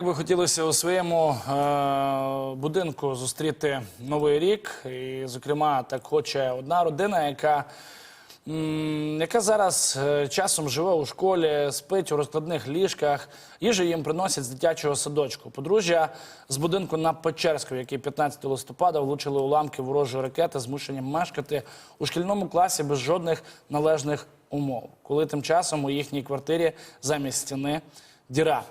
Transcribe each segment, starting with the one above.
Би хотілося у своєму е, будинку зустріти новий рік, і, зокрема, так хоче одна родина, яка, м, яка зараз е, часом живе у школі, спить у розкладних ліжках. Їжу їм приносять з дитячого садочку. Подружжя з будинку на Печерську, який 15 листопада влучили уламки ворожої ракети, змушені мешкати у шкільному класі без жодних належних умов. Коли тим часом у їхній квартирі замість стіни діра.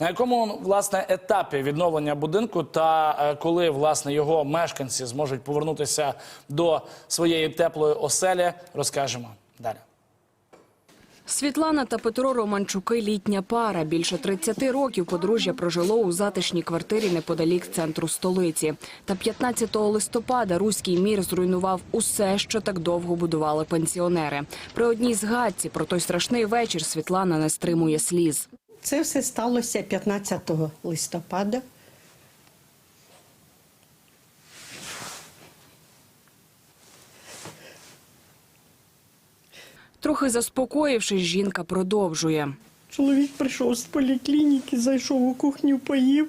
На якому власне етапі відновлення будинку та е, коли власне його мешканці зможуть повернутися до своєї теплої оселі, розкажемо далі. Світлана та Петро Романчуки – літня пара. Більше 30 років подружжя прожило у затишній квартирі неподалік центру столиці. Та 15 листопада руський мір зруйнував усе, що так довго будували пенсіонери. При одній згадці про той страшний вечір Світлана не стримує сліз. Це все сталося 15 листопада. Трохи заспокоївшись, жінка продовжує. Чоловік прийшов з поліклініки, зайшов у кухню, поїв,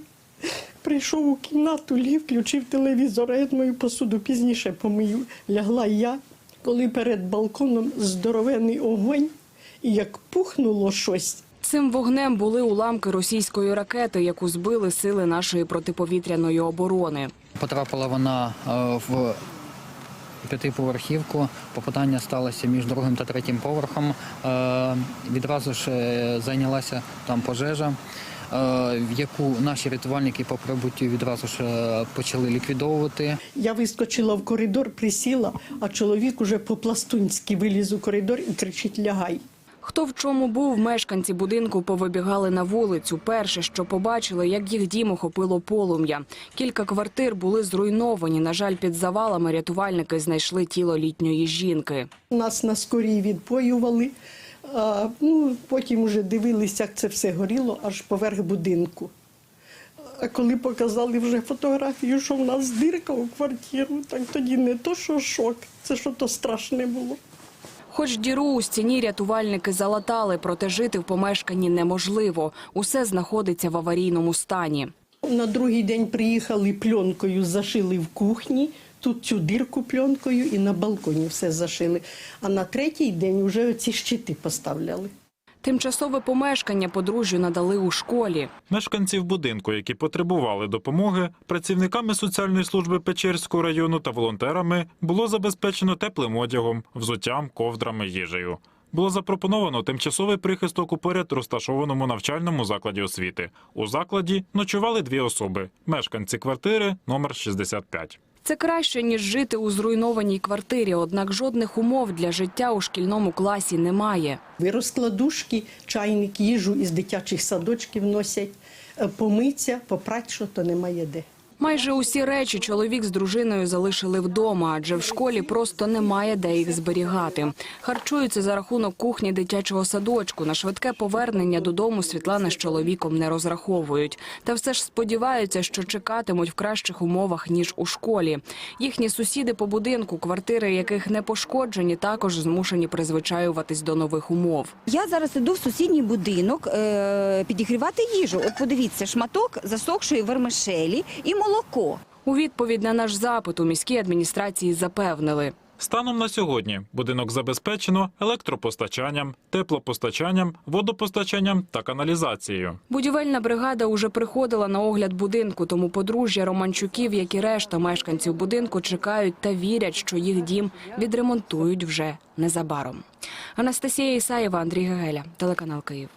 прийшов у кімнату, лів, включив телевізор, а я мою посуду пізніше помию. Лягла я, коли перед балконом здоровений огонь, і як пухнуло щось, Цим вогнем були уламки російської ракети, яку збили сили нашої протиповітряної оборони. Потрапила вона е, в п'ятиповерхівку. Попадання сталося між другим та третім поверхом. Е, Відразу ж е, зайнялася там пожежа, в яку наші рятувальники по прибуттю відразу ж почали ліквідовувати. Я вискочила в коридор, присіла, а чоловік уже по-пластунськи виліз у коридор і кричить Лягай. Хто в чому був, мешканці будинку повибігали на вулицю. Перше, що побачили, як їх дім охопило полум'я. Кілька квартир були зруйновані. На жаль, під завалами рятувальники знайшли тіло літньої жінки. Нас на скорій відпоювали, а, ну, потім вже дивилися, як це все горіло аж поверх будинку. А коли показали вже фотографію, що в нас дирка у квартиру, так тоді не то, що шок, це що то страшне було. Хоч діру у стіні рятувальники залатали, проте жити в помешканні неможливо. Усе знаходиться в аварійному стані. На другий день приїхали пленкою, зашили в кухні, тут цю дірку пленкою і на балконі все зашили. А на третій день вже ці щити поставляли. Тимчасове помешкання подружжю надали у школі. Мешканців будинку, які потребували допомоги, працівниками соціальної служби Печерського району та волонтерами було забезпечено теплим одягом, взуттям, ковдрами, їжею. Було запропоновано тимчасовий прихисток у поряд розташованому навчальному закладі освіти. У закладі ночували дві особи – мешканці квартири номер 65. Це краще, ніж жити у зруйнованій квартирі, однак жодних умов для життя у шкільному класі немає. Ви розкладушки, чайник, їжу із дитячих садочків носять, е, помиться, попрать, що то немає де. Майже усі речі чоловік з дружиною залишили вдома, адже в школі просто немає де їх зберігати. Харчуються за рахунок кухні дитячого садочку. На швидке повернення додому Світлана з чоловіком не розраховують. Та все ж сподіваються, що чекатимуть в кращих умовах, ніж у школі. Їхні сусіди по будинку, квартири яких не пошкоджені, також змушені призвичаюватись до нових умов. Я зараз іду в сусідній будинок е, підігрівати їжу. От подивіться, шматок засохшої вермишелі і молоко. У відповідь на наш запит у міській адміністрації запевнили. Станом на сьогодні будинок забезпечено електропостачанням, теплопостачанням, водопостачанням та каналізацією. Будівельна бригада уже приходила на огляд будинку, тому подружжя Романчуків, як і решта мешканців будинку, чекають та вірять, що їх дім відремонтують вже незабаром. Анастасія Ісаєва, Андрій Гегеля, телеканал Київ.